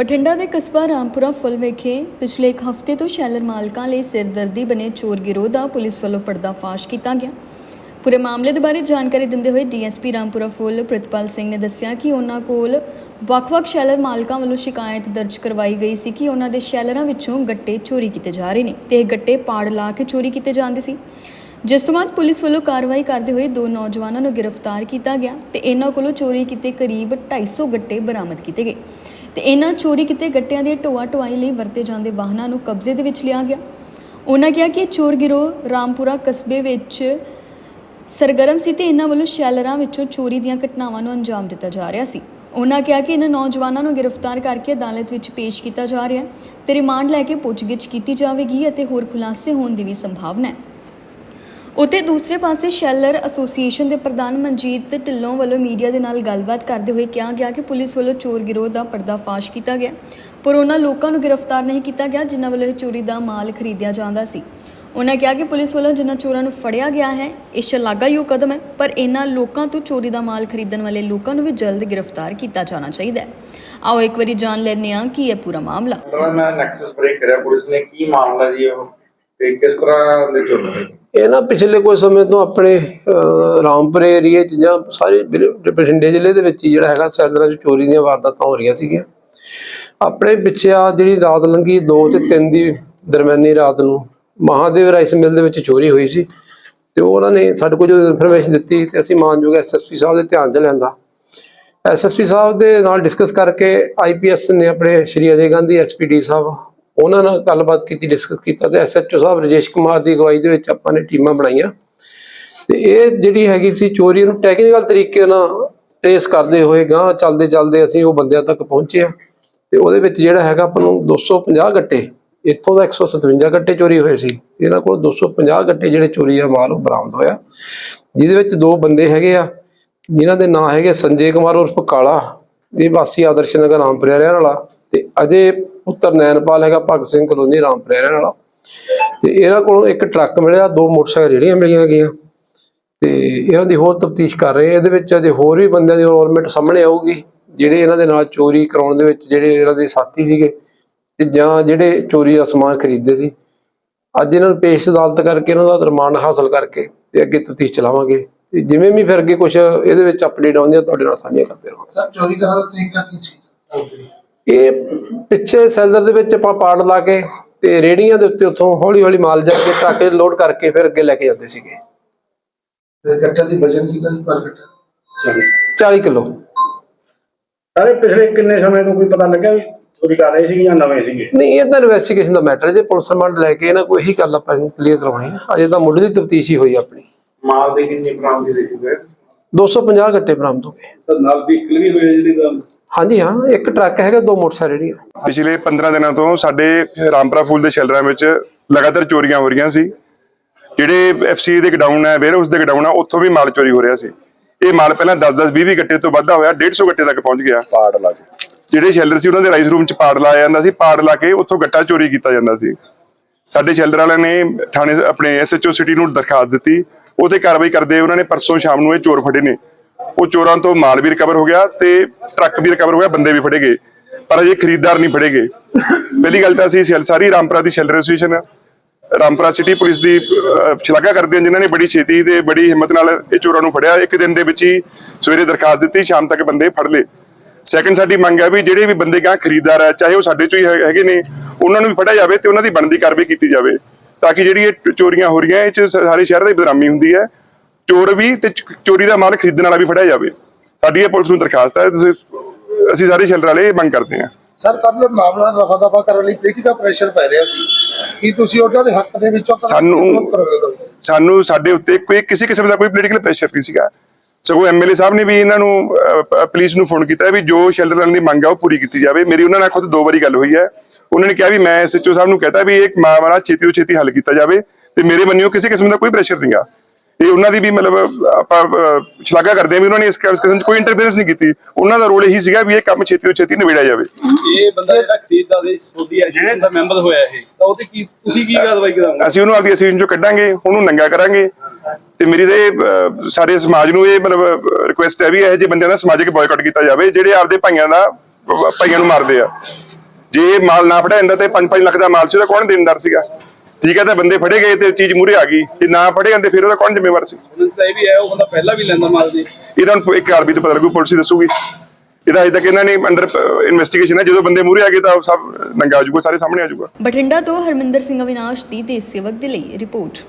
ਬਠਿੰਡਾ ਦੇ ਕਸਬਾ ਰਾਮਪੁਰਾ ਫੁੱਲ ਵਿਖੇ ਪਿਛਲੇ ਇੱਕ ਹਫ਼ਤੇ ਤੋਂ ਸ਼ੈਲਰ ਮਾਲਕਾਂ ਲਈ ਸਿਰਦਰਦੀ ਬਣੇ ਚੋਰ ਗਿਰੋਹ ਦਾ ਪੁਲਿਸ ਵੱਲੋਂ ਪਰਦਾਫਾਸ਼ ਕੀਤਾ ਗਿਆ। ਪੂਰੇ ਮਾਮਲੇ ਦੇ ਬਾਰੇ ਜਾਣਕਾਰੀ ਦਿੰਦੇ ਹੋਏ ਡੀਐਸਪੀ ਰਾਮਪੁਰਾ ਫੁੱਲ ਪ੍ਰਿਤਪਾਲ ਸਿੰਘ ਨੇ ਦੱਸਿਆ ਕਿ ਉਹਨਾਂ ਕੋਲ ਵੱਖ-ਵੱਖ ਸ਼ੈਲਰ ਮਾਲਕਾਂ ਵੱਲੋਂ ਸ਼ਿਕਾਇਤ ਦਰਜ ਕਰਵਾਈ ਗਈ ਸੀ ਕਿ ਉਹਨਾਂ ਦੇ ਸ਼ੈਲਰਾਂ ਵਿੱਚੋਂ ਗੱਟੇ ਚੋਰੀ ਕੀਤੇ ਜਾ ਰਹੇ ਨੇ ਤੇ ਇਹ ਗੱਟੇ ਪਾੜ ਲਾ ਕੇ ਚੋਰੀ ਕੀਤੇ ਜਾਂਦੇ ਸੀ। ਜਿਸ ਤੋਂ ਬਾਅਦ ਪੁਲਿਸ ਵੱਲੋਂ ਕਾਰਵਾਈ ਕਰਦੇ ਹੋਏ ਦੋ ਨੌਜਵਾਨਾਂ ਨੂੰ ਗ੍ਰਿਫਤਾਰ ਕੀਤਾ ਗਿਆ ਤੇ ਇਹਨਾਂ ਕੋਲੋਂ ਚੋਰੀ ਕੀਤੇ ਕਰੀਬ 250 ਗੱਟੇ ਬਰਾਮਦ ਕੀਤੇ ਗਏ। ਤੇ ਇਹਨਾਂ ਚੋਰੀ ਕੀਤੇ ਗੱਟਿਆਂ ਦੇ ਢੋਆ ਢੁਆਈ ਲਈ ਵਰਤੇ ਜਾਂਦੇ ਵਾਹਨਾਂ ਨੂੰ ਕਬਜ਼ੇ ਦੇ ਵਿੱਚ ਲਿਆ ਗਿਆ। ਉਹਨਾਂ ਕਿਹਾ ਕਿ ਇਹ ਚੋਰ ਗਿਰੋਹ ਰਾਮਪੁਰਾ ਕਸਬੇ ਵਿੱਚ ਸਰਗਰਮ ਸੀ ਤੇ ਇਹਨਾਂ ਵੱਲੋਂ ਸ਼ੈਲਰਾਂ ਵਿੱਚੋਂ ਚੋਰੀ ਦੀਆਂ ਘਟਨਾਵਾਂ ਨੂੰ ਅੰਜਾਮ ਦਿੱਤਾ ਜਾ ਰਿਹਾ ਸੀ। ਉਹਨਾਂ ਕਿਹਾ ਕਿ ਇਹਨਾਂ ਨੌਜਵਾਨਾਂ ਨੂੰ ਗ੍ਰਿਫਤਾਰ ਕਰਕੇ ਅਦਾਲਤ ਵਿੱਚ ਪੇਸ਼ ਕੀਤਾ ਜਾ ਰਿਹਾ ਹੈ ਤੇ ਰਿਮਾਂਡ ਲੈ ਕੇ ਪੁੱਛਗਿੱਛ ਕੀਤੀ ਜਾਵੇਗੀ ਅਤੇ ਹੋਰ ਖੁਲਾਸੇ ਹੋਣ ਦੀ ਵੀ ਸੰਭਾਵਨਾ ਹੈ। ਉਤੇ ਦੂਸਰੇ ਪਾਸੇ ਸ਼ੈਲਰ ਐਸੋਸੀਏਸ਼ਨ ਦੇ ਪ੍ਰਧਾਨ ਮਨਜੀਤ ਢਿੱਲੋਂ ਵੱਲੋਂ ਮੀਡੀਆ ਦੇ ਨਾਲ ਗੱਲਬਾਤ ਕਰਦੇ ਹੋਏ ਕਿਹਾ ਗਿਆ ਕਿ ਪੁਲਿਸ ਵੱਲੋਂ ਚੋਰ ਗਿਰੋਹ ਦਾ ਪਰਦਾਫਾਸ਼ ਕੀਤਾ ਗਿਆ। ਪਰ ਉਹਨਾਂ ਲੋਕਾਂ ਨੂੰ ਗ੍ਰਿਫਤਾਰ ਨਹੀਂ ਕੀਤਾ ਗਿਆ, ਜਿਨ੍ਹਾਂ ਵੱਲੋਂ ਇਹ ਚੋਰੀ ਦਾ ਮਾਲ ਖਰੀਦਿਆ ਜਾਂਦਾ ਸੀ। ਉਹਨਾਂ ਕਿਹਾ ਕਿ ਪੁਲਿਸ ਵੱਲੋਂ ਜਿਨ੍ਹਾਂ ਚੋਰਾਂ ਨੂੰ ਫੜਿਆ ਗਿਆ ਹੈ, ਇਹ ਸ਼ਲਾਘਾਯੋਗ ਕਦਮ ਹੈ, ਪਰ ਇਹਨਾਂ ਲੋਕਾਂ ਤੋਂ ਚੋਰੀ ਦਾ ਮਾਲ ਖਰੀਦਣ ਵਾਲੇ ਲੋਕਾਂ ਨੂੰ ਵੀ ਜਲਦ ਗ੍ਰਿਫਤਾਰ ਕੀਤਾ ਜਾਣਾ ਚਾਹੀਦਾ ਹੈ। ਆਓ ਇੱਕ ਵਾਰੀ ਜਾਣ ਲੈਂਦੇ ਹਾਂ ਕਿ ਇਹ ਪੂਰਾ ਮਾਮਲਾ। ਮੈਂ ਨੈਕਸਸ ਬ੍ਰੇਕ ਕਰਿਆ। ਪੁਲਿਸ ਨੇ ਕੀ ਮਾਮਲਾ ਜੀ ਉਹ? ਤੇ ਕਿਸ ਤਰ੍ਹਾਂ ਦੇ ਜੁਰਮ ਹੈ ਇਹ ਨਾ ਪਿਛਲੇ ਕੁਝ ਸਮੇਂ ਤੋਂ ਆਪਣੇ ਅਹ, ਰਾਮਪੁਰੇ ਏਰੀਏ 'ਚ ਜਾਂ ਸਾਰੇ ਬਠਿੰਡੇ ਜ਼ਿਲ੍ਹੇ ਦੇ ਵਿੱਚ ਹੀ ਜਿਹੜਾ ਹੈਗਾ ਸੈਲਰਾਂ 'ਚ ਚੋਰੀ ਦੀਆਂ ਵਾਰਦਾਤਾਂ ਹੋ ਰਹੀਆਂ ਸੀਗੀਆਂ। ਆਪਣੇ ਪਿੱਛੇ ਆ ਜਿਹੜੀ ਰਾਤ ਲੰਘੀ 2 ਤੇ 3 ਦੀ ਦਰਮਿਆਨੀ ਰਾਤ ਨੂੰ ਮਹਾਦੇਵ ਰਾਈਸ ਮਿਲ ਦੇ ਵਿੱਚ ਚੋਰੀ ਹੋਈ ਸੀ ਤੇ ਉਹਨਾਂ ਨੇ ਸਾਡੇ ਕੋਲ ਜਦੋਂ ਇਨਫੋਰਮੇਸ਼ਨ ਦਿੱਤੀ ਤੇ ਅਸੀਂ ਮਾਨਯੋਗ ਐਸਐਸਪੀ ਸਾਹਿਬ ਦੇ ਧਿਆਨ 'ਚ ਲਿਆਂਦਾ। ਐਸਐਸਪੀ ਸਾਹਿਬ ਦੇ ਨਾਲ ਡਿਸਕਸ ਕਰਕੇ ਆਈਪੀਐਸ ਨੇ ਆਪਣੇ ਸ਼੍ਰੀ ਅਜੇ ਗਾਂਧੀ ਐਸਪੀਡੀ ਸਾਹਿਬ ਉਹਨਾਂ ਨਾਲ ਗੱਲਬਾਤ ਕੀਤੀ ਡਿਸਕਸ ਕੀਤਾ ਤੇ ਐਸਐਚਓ ਸਾਹਿਬ ਰਜੇਸ਼ ਕੁਮਾਰ ਦੀ ਅਗਵਾਈ ਦੇ ਵਿੱਚ ਆਪਾਂ ਨੇ ਟੀਮਾਂ ਬਣਾਈਆਂ। ਤੇ ਇਹ ਜਿਹੜੀ ਹੈਗੀ ਸੀ ਚੋਰੀ ਨੂੰ ਟੈਕਨੀਕਲ ਤਰੀਕੇ ਨਾਲ ਟ੍ਰੇਸ ਕਰਦੇ ਹੋਏ ਗਾਂ ਚੱਲਦੇ ਚੱਲਦੇ ਅਸੀਂ ਉਹ ਬੰਦਿਆਂ ਤੱਕ ਪਹੁੰਚੇ ਆ ਤੇ ਉਹਦੇ ਵਿੱਚ ਜਿਹੜਾ ਹੈਗਾ ਆਪਾਂ ਨੂੰ 250 ਗੱਟੇ, ਇੱਥੋਂ ਦਾ 157 ਗੱਟੇ ਚੋਰੀ ਹੋਏ ਸੀ। ਇਹਨਾਂ ਕੋਲ 250 ਗੱਟੇ ਜਿਹੜੇ ਚੋਰੀ ਆ ਮਾਲ ਉਹ ਬਰਾਮਦ ਹੋਇਆ। ਜਿਹਦੇ ਵਿੱਚ ਦੋ ਬੰਦੇ ਹੈਗੇ ਆ, ਜਿਨ੍ਹਾਂ ਦੇ ਨਾਂ ਹੈਗੇ ਸੰਜੇ ਕੁਮਾਰ ਉਰਫ ਕਾਲਾ ਇਹ ਵਾਸੀ ਆਦਰਸ਼ ਨਗਰ ਰਾਮਪੁਰਾ ਰਹਿਣ ਵਾਲਾ। ਤੇ ਅਜੇ ਪੁੱਤਰ ਨੈਨਪਾਲ ਹੈਗਾ ਭਗਤ ਸਿੰਘ ਕਲੋਨੀ ਰਾਮਪੁਰਾ ਰਹਿਣ ਵਾਲਾ। ਤੇ ਇਹਨਾਂ ਕੋਲੋਂ ਇੱਕ ਟਰੱਕ ਮਿਲਿਆ, ਦੋ ਮੋਟਰਸਾਈਕਲ ਜਿਹੜੀਆਂ ਮਿਲੀਆਂ ਹੈਗੀਆਂ। ਤੇ ਇਹਨਾਂ ਦੀ ਹੋਰ ਤਫਤੀਸ਼ ਕਰ ਰਹੇ ਇਹਦੇ ਵਿੱਚ ਅਜੇ ਹੋਰ ਵੀ ਬੰਦਿਆਂ ਦੀ ਇਨਵੋਲਵਮੈਂਟ ਸਾਹਮਣੇ ਆਊਗੀ, ਜਿਹੜੇ ਇਹਨਾਂ ਦੇ ਨਾਲ ਚੋਰੀ ਕਰਾਉਣ ਦੇ ਵਿੱਚ ਜਿਹੜੇ ਇਹਨਾਂ ਦੇ ਸਾਥੀ ਸੀਗੇ, ਤੇ ਜਾਂ ਜਿਹੜੇ ਚੋਰੀ ਦਾ ਸਮਾਨ ਖਰੀਦਦੇ ਸੀ। ਅੱਜ ਇਹਨਾਂ ਨੂੰ ਪੇਸ਼ ਅਦਾਲਤ ਕਰਕੇ ਇਹਨਾਂ ਦਾ ਰਿਮਾਂਡ ਹਾਸਲ ਕਰਕੇ ਤੇ ਅੱਗੇ ਤਫਤੀਸ਼ ਚਲਾਵਾਂਗੇ। ਤੇ ਜਿਵੇਂ ਵੀ ਫਿਰ ਅੱਗੇ ਕੁਝ ਇਹਦੇ ਵਿੱਚ ਅਪਡੇਟ ਆਉਂਦੀਆਂ ਤੁਹਾਡੇ ਨਾਲ ਸਾਂਝੀਆਂ ਕਰਦੇ ਰਹਾਂਗੇ। ਸਰ, ਚੋਰੀ ਦਾ ਤਰੀਕਾ ਕੀ ਸੀ? ਇਹ ਪਿੱਛੇ ਸੈਲਰ ਦੇ ਵਿੱਚ ਆਪਾਂ ਪਾੜ ਲਾ ਕੇ ਤੇ ਰੇੜੀਆਂ ਦੇ ਉੱਤੇ ਉੱਥੋਂ ਹੌਲੀ ਹੌਲੀ ਮਾਲ ਜਾ ਕੇ ਟਰੱਕ ਲੋਡ ਕਰਕੇ ਫਿਰ ਅੱਗੇ ਲੈ ਕੇ ਜਾਂਦੇ ਸੀਗੇ। ਤੇ ਗੱਟੇ ਦੀ ਵਜਨ ਕੀ ਸੀ ਪਰ ਗੱਟਾ? ਚੋਰੀ 40 ਕਿਲੋ। ਸਾਰੇ ਪਿਛਲੇ ਕਿੰਨੇ ਸਮੇਂ ਤੋਂ ਕੋਈ ਪਤਾ ਲੱਗਿਆ ਵੀ ਚੋਰੀ ਕਰ ਰਹੇ ਸੀਗੇ ਜਾਂ ਨਵੇਂ ਸੀਗੇ? ਨਹੀਂ ਇਹ ਤਾਂ ਇਨਵੈਸਟੀਗੇਸ਼ਨ ਦਾ ਮੈਟਰ ਜੇ ਪੁਲਿਸ ਰਿਮਾਂਡ ਲੈ ਕੇ ਇਹਨਾਂ ਕੋਈ ਇਹੀ ਗੱਲ ਆਪਾਂ ਕਲੀਅਰ ਕਰਵਾਉਣੀ ਹੈ। ਅਜੇ ਤਾਂ ਮੁੱਢਲੀ ਤਫਤੀਸ਼ ਹੀ ਹੋਈ ਆਪਣੀ। ਮਾਲ ਦੀ ਕਿੰਨੀ ਬਰਾਮਦੀ ਦੇਖੀ ਗਏ? 250 ਗੱਟੇ ਬਰਾਮਦ ਹੋ ਗਏ। ਸਰ ਨਾਲ ਵਹੀਕਲ ਵੀ ਹੋਏ ਜਿਹੜੀ ਦਾ ਹਾਂਜੀ ਹਾਂ ਇੱਕ ਟਰੱਕ ਹੈਗਾ ਦੋ ਮੋਟਰਸਾਈਕਲ ਜਿਹੜੀਆਂ। ਪਿਛਲੇ 15 ਦਿਨਾਂ ਤੋਂ ਸਾਡੇ ਰਾਮਪੁਰਾ ਫੂਲ ਦੇ ਸ਼ੈਲਰਾਂ ਵਿੱਚ ਲਗਾਤਾਰ ਚੋਰੀਆਂ ਹੋ ਰਹੀਆਂ ਸੀ। ਜਿਹੜੇ ਐਫਸੀ ਦੇ ਗਡਾਊਨ ਹੈ ਵੇਅਰ ਉਸ ਦੇ ਗਡਾਊਨ ਆ ਉੱਥੋਂ ਵੀ ਮਾਲ ਚੋਰੀ ਹੋ ਰਿਹਾ ਸੀ। ਇਹ ਮਾਲ ਪਹਿਲਾਂ 10-10 20-20 ਗੱਟੇ ਤੋਂ ਵੱਧਾ ਹੋਇਆ 150 ਗੱਟੇ ਤੱਕ ਪਹੁੰਚ ਗਿਆ। ਪਾੜ ਲਾ ਕੇ। ਜਿਹੜੇ ਸ਼ੈਲਰ ਸੀ ਉਹਨਾਂ ਦੇ ਰਾਈਸ ਰੂਮ 'ਚ ਪਾੜ ਲਾਇਆ ਜਾਂਦਾ ਸੀ। ਪਾੜ ਲਾ ਕੇ ਉੱਥੋਂ ਗੱਟਾ ਚੋਰੀ ਕੀਤਾ ਜਾਂਦਾ ਸੀ। ਸਾਡੇ ਸ਼ੈਲਰ ਵਾਲਿਆਂ ਨੇ ਥਾਣੇ ਆਪਣੇ ਐਸਐਚਓ ਸਿਟੀ ਨੂੰ ਦਰਖਾਸਤ ਦਿੱਤੀ। ਉਹਤੇ ਕਾਰਵਾਈ ਕਰਦੇ ਉਹਨਾਂ ਨੇ ਪਰਸੋਂ ਸ਼ਾਮ ਨੂੰ ਇਹ ਚੋਰ ਫੜੇ ਨੇ। ਉਹ ਚੋਰਾਂ ਤੋਂ ਮਾਲ ਵੀ ਰਿਕਵਰ ਹੋ ਗਿਆ ਤੇ ਟਰੱਕ ਵੀ ਰਿਕਵਰ ਹੋ ਗਿਆ, ਬੰਦੇ ਵੀ ਫੜੇ ਗਏ। ਪਰ ਅਜੇ ਖਰੀਦਦਾਰ ਨਹੀਂ ਫੜੇ ਗਏ। ਪਹਿਲੀ ਗੱਲ ਤਾਂ ਅਸੀਂ ਸ਼ੈਲ ਸਾਰੀ ਰਾਮਪੁਰਾ ਦੀ sheller association Rampura city police ਦੀ ਸ਼ਲਾਘਾ ਕਰਦੇ ਹਾਂ ਜਿਨ੍ਹਾਂ ਨੇ ਬੜੀ ਛੇਤੀ ਤੇ ਬੜੀ ਹਿੰਮਤ ਨਾਲ ਇਹ ਚੋਰਾਂ ਨੂੰ ਫੜਿਆ। ਇੱਕ ਦਿਨ ਦੇ ਵਿੱਚ ਹੀ ਸਵੇਰੇ ਦਰਖਾਸਤ ਦਿੱਤੀ, ਸ਼ਾਮ ਤੱਕ ਬੰਦੇ ਫੜ ਲਏ। ਸੈਕੰਡ ਸਾਡੀ ਮੰਗ ਹੈ ਵੀ ਜਿਹੜੇ ਵੀ ਬੰਦੇ ਗਾਂ ਖਰੀਦਦਾਰ ਹੈ ਚਾਹੇ ਉਹ ਸਾਡੇ ਚੋਂ ਹੀ ਹੈਗੇ ਨੇ, ਉਹਨਾਂ ਨੂੰ ਵੀ ਫੜਿਆ ਜਾਵੇ ਤੇ ਉਹਨਾਂ ਦੀ ਬਣਦੀ ਕਾਰਵਾਈ ਕੀਤੀ ਜਾਵੇ। ਤਾਂ ਕਿ ਜਿਹੜੀ ਇਹ ਚੋਰੀਆਂ ਹੋ ਰਹੀਆਂ ਇਹ ਚ ਸਾਰੇ ਸ਼ਹਿਰ ਦੀ ਬਦਨਾਮੀ ਹੁੰਦੀ ਹੈ। ਚੋਰ ਵੀ ਤੇ ਚੋਰੀ ਦਾ ਮਾਲ ਖਰੀਦਣ ਵਾਲਾ ਵੀ ਫੜਿਆ ਜਾਵੇ। ਸਾਡੀ ਇਹ ਪੁਲਿਸ ਨੂੰ ਦਰਖਾਸਤ ਹੈ ਤੁਸੀਂ ਅਸੀਂ ਸਾਰੇ ਸ਼ੈਲਰ ਵਾਲੇ ਇਹ ਮੰਗ ਕਰਦੇ ਹਾਂ। ਸਰ ਕੱਲ ਮਾਮਲਾ ਰਫਾ ਦਫਾ ਕਰਨ ਲਈ ਪੋਲੀਟੀਕਲ ਪ੍ਰੈਸ਼ਰ ਪੈ ਰਿਹਾ ਸੀ। ਕੀ ਤੁਸੀਂ ਉਹਨਾਂ ਦੇ ਹੱਕ ਦੇ ਵਿੱਚੋਂ ਸਾਨੂੰ- ਸਾਨੂੰ ਸਾਡੇ ਉੱਤੇ ਕੋਈ ਕਿਸੇ ਕਿਸਮ ਦਾ ਕੋਈ ਪੋਲੀਟੀਕਲ ਪ੍ਰੈਸ਼ਰ ਨਹੀਂ ਸੀਗਾ। ਸਗੋਂ ਐਮਐਲਏ ਸਾਹਿਬ ਨੇ ਵੀ ਇਹਨਾਂ ਨੂੰ ਪੁਲਿਸ ਨੂੰ ਫੋਨ ਕੀਤਾ ਵੀ ਜੋ ਸ਼ੈਲਰ ਦੀ ਮੰਗ ਆ ਉਹ ਪੂਰੀ ਕੀਤੀ ਜਾਵੇ। ਮੇਰੀ ਉਹਨਾਂ ਨਾਲ ਖੁਦ ਦੋ ਵਾਰੀ ਗੱਲ ਹੋਈ ਹੈ। ਉਹਨਾਂ ਨੇ ਕਿਹਾ ਵੀ ਮੈਂ ਐਸਐਚਓ ਸਾਹਿਬ ਨੂੰ ਕਹਤਾ ਵੀ ਇਹ ਮਾਮਲਾ ਛੇਤੀ ਤੋਂ ਛੇਤੀ ਹੱਲ ਕੀਤਾ ਜਾਵੇ ਤੇ ਮੇਰੇ ਮੰਨਿਓ ਕਿਸੇ ਕਿਸਮ ਦਾ ਕੋਈ ਪ੍ਰੈਸ਼ਰ ਨਹੀਂਗਾ ਇਹ ਉਹਨਾਂ ਦੀ ਵੀ ਮਤਲਬ ਆਪਾਂ ਸ਼ਲਾਘਾ ਕਰਦੇ ਹਾਂ ਵੀ ਉਹਨਾਂ ਨੇ ਇਸ ਕਿਸਮ 'ਚ ਕੋਈ ਇੰਟਰਫੇਰੈਂਸ ਨਹੀਂ ਕੀਤੀ। ਉਹਨਾਂ ਦਾ ਰੋਲ ਇਹੀ ਸੀਗਾ ਵੀ ਇਹ ਕੰਮ ਛੇਤੀ ਤੋਂ ਛੇਤੀ ਨਿਬੇੜਿਆ ਜਾਵੇ। ਇਹ ਬੰਦਾ ਜਿਹੜਾ ਖਰੀਦਦਾ ਦੇ ਸੋਡੀ ਐਜੂਕੇਸ਼ਨ ਦਾ ਮੈਂਬਰ ਹੋਇਆ ਇਹ ਤਾਂ ਉਹਦੇ ਕੀ ਤੁਸੀਂ ਕੀ ਕਾਰਵਾਈ ਕਰਾਂਗੇ? ਅਸੀਂ ਉਹਨੂੰ ਆਪਦੀ ਅਸੀਨ ਚੋਂ ਕੱਢਾਂਗੇ ਉਹਨੂੰ ਨੰਗਾ ਕਰਾਂਗੇ। ਤੇ ਮੇਰੀ ਤੇ ਸਾਰੇ ਸਮਾਜ ਨੂੰ ਇਹ ਮਤਲਬ ਰਿਕੁਐਸਟ ਹੈ ਵੀ ਇਹ ਜਿਹੇ ਬੰਦਿਆਂ ਦਾ ਸਮਾਜਿਕ ਬਾਇਕਾਟ ਕੀਤਾ ਜਾਵੇ ਜਿਹੜੇ ਆਪਦੇ ਭਾਈਆਂ ਦਾ ਭਾਈਆਂ ਨੂੰ ਮਾਰਦੇ ਆ। ਜੇ ਇਹ ਮਾਲ ਨਾ ਫੜਿਆ ਜਾਂਦਾ ਤੇ 5-5 ਲੱਖ ਦਾ ਮਾਲ ਸੀ ਉਹਦਾ ਕੌਣ ਦੇਣਦਾਰ ਸੀਗਾ? ਠੀਕ ਹੈ ਤਾਂ ਬੰਦੇ ਫੜੇ ਗਏ ਤੇ ਚੀਜ਼ ਮੂਰੇ ਆ ਗਈ। ਜੇ ਨਾ ਫੜੇ ਜਾਂਦੇ ਫਿਰ ਉਹਦਾ ਕੌਣ ਜ਼ਿੰਮੇਵਾਰ ਸੀ? ਇਹ ਵੀ ਹੈ ਉਹ ਬੰਦਾ ਪਹਿਲਾਂ ਵੀ ਲੈਂਦਾ ਮਾਲ ਦੀ ਇਹਦਾ ਹੁਣ ਇੱਕ ਆਰਬੀ ਤੋਂ ਪਤਾ ਲੱਗੂ ਪੁਲਿਸ ਹੀ ਦੱਸੂਗੀ। ਇਹਦਾ ਅਜੇ ਤੱਕ ਇਹਨਾਂ ਨੇ ਅੰਡਰ ਇਨਵੈਸਟੀਗੇਸ਼ਨ ਹੈ। ਜਦੋਂ ਬੰਦੇ ਮੂਰੇ ਆ ਗਏ ਤਾਂ ਸਭ ਨੰਗਾ ਆ ਜਾਊਗਾ ਸਾਰੇ ਸਾਹਮਣੇ ਆ ਜਾਊਗਾ। ਬਠਿੰਡਾ ਤੋਂ ਹਰਮਿੰਦਰ ਸਿੰਘ ਅਵਿਨਾਸ਼ ਦੀ ਦੇਸ਼ ਸੇਵਕ ਦੇ ਲਈ ਰਿਪੋਰਟ।